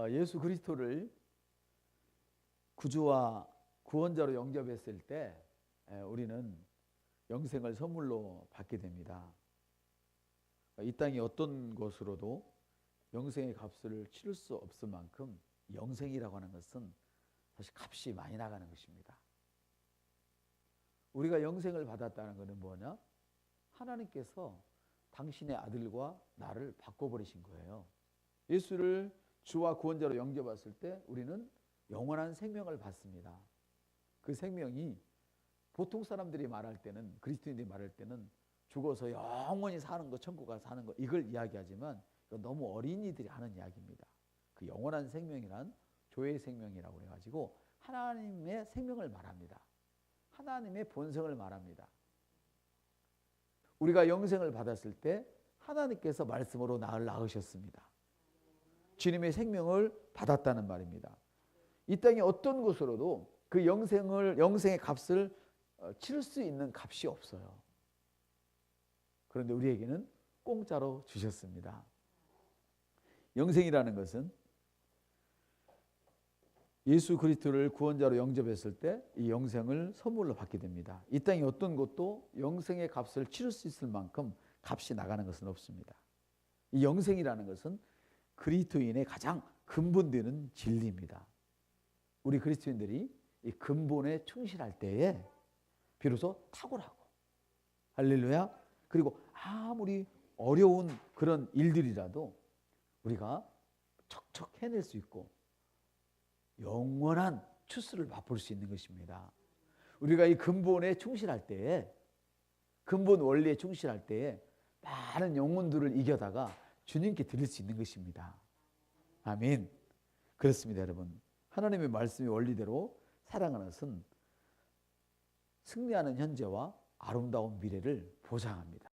어, 예수 그리스도를 구주와 구원자로 영접했을 때 에, 우리는 영생을 선물로 받게 됩니다. 이 땅이 어떤 것으로도 영생의 값을 치를 수 없을 만큼 영생이라고 하는 것은 사실 값이 많이 나가는 것입니다. 우리가 영생을 받았다는 것은 뭐냐? 하나님께서 당신의 아들과 나를 바꿔버리신 거예요. 예수를 주와 구원자로 영접했을 때 우리는 영원한 생명을 받습니다. 그 생명이 보통 사람들이 말할 때는 그리스도인들이 말할 때는 죽어서 영원히 사는 거, 천국 가서 사는 거 이걸 이야기하지만 너무 어린이들이 하는 이야기입니다. 그 영원한 생명이란 조의 생명이라고 해가지고 하나님의 생명을 말합니다. 하나님의 본성을 말합니다. 우리가 영생을 받았을 때 하나님께서 말씀으로 나를 낳으셨습니다. 주님의 생명을 받았다는 말입니다. 이 땅에 어떤 것으로도 그 영생을 영생의 값을 어, 치를 수 있는 값이 없어요. 그런데 우리에게는 공짜로 주셨습니다. 영생이라는 것은 예수 그리스도를 구원자로 영접했을 때 이 영생을 선물로 받게 됩니다. 이 땅에 어떤 것도 영생의 값을 치를 수 있을 만큼 값이 나가는 것은 없습니다. 이 영생이라는 것은 그리스도인의 가장 근본되는 진리입니다. 우리 그리스도인들이 이 근본에 충실할 때에 비로소 탁월하고 할렐루야 그리고 아무리 어려운 그런 일들이라도 우리가 척척 해낼 수 있고 영원한 추수를 맛볼 수 있는 것입니다. 우리가 이 근본에 충실할 때에 근본 원리에 충실할 때에 많은 영혼들을 이겨다가 주님께 드릴 수 있는 것입니다. 아멘. 그렇습니다, 여러분. 하나님의 말씀의 원리대로 살아가는 것은 승리하는 현재와 아름다운 미래를 보장합니다.